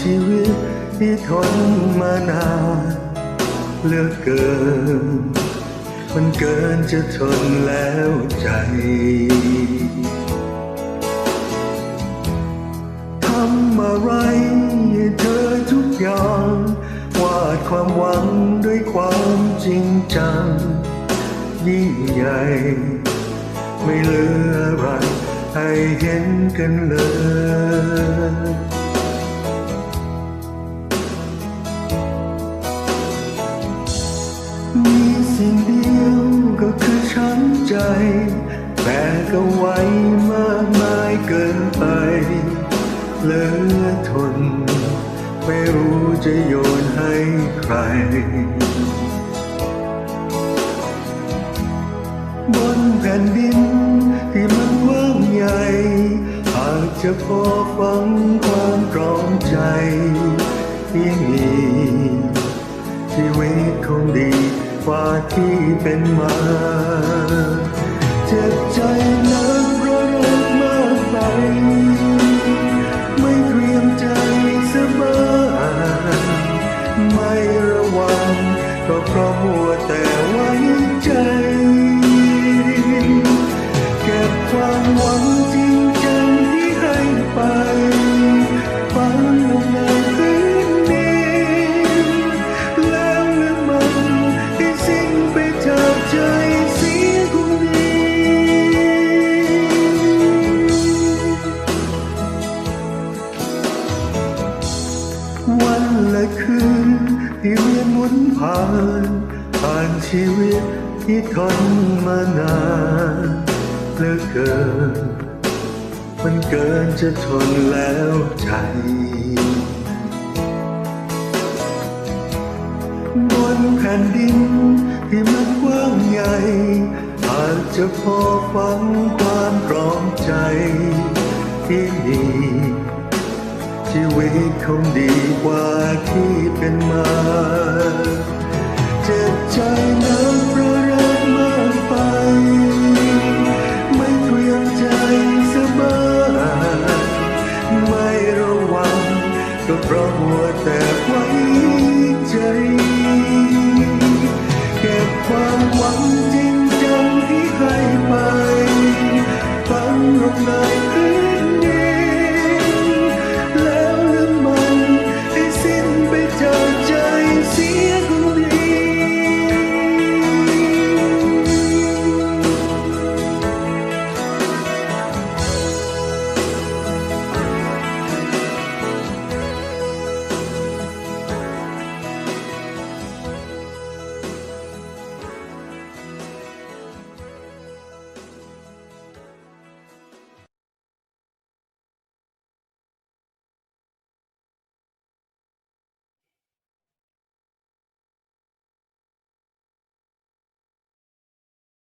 ชีวิตที่ทนมานานเลือกเกิน มันเกินจะทนแล้วใจทำอะไรเธอทุกอย่างวาดความหวังด้วยความจริงจัง ยิ่งใหญ่ ไม่เหลืออะไรให้เห็นกันเลย มีสิ่งเดียวก็คือช้ำใจแต่ก็ไว้มากมายเกินไปเหลือทน ไม่รู้จะโยนให้ใคร บนแผ่นดินที่มันกว้างใหญ่หากจะพอฟังความตรอมใจที่มีชีวิตคงดี กว่าที่เป็นมา เจ็บใจนักเพราะรักมากไป ไม่เตรียมใจสบายไม่ระวังก็เพราะมัวแต่ว้ใวันและคืนที่เวียนหมุนผ่านผ่านชีวิตที่ทนมานานเหลือเกิน มันเกินจะทนแล้วใจบนแผ่นดินที่มันกว้างใหญ่อาจจะพอฟังความตรอมใจที่มี ชีวิตคงดีกว่าที่เป็นมาเจ็บใจนะเประรักมากไป ไม่เตรียมใจสบายไม่ระวังก็เพราะหัวแต่ไว้ใจ เก็บความหวังจริงจังที่ให้ไปฝังลงใน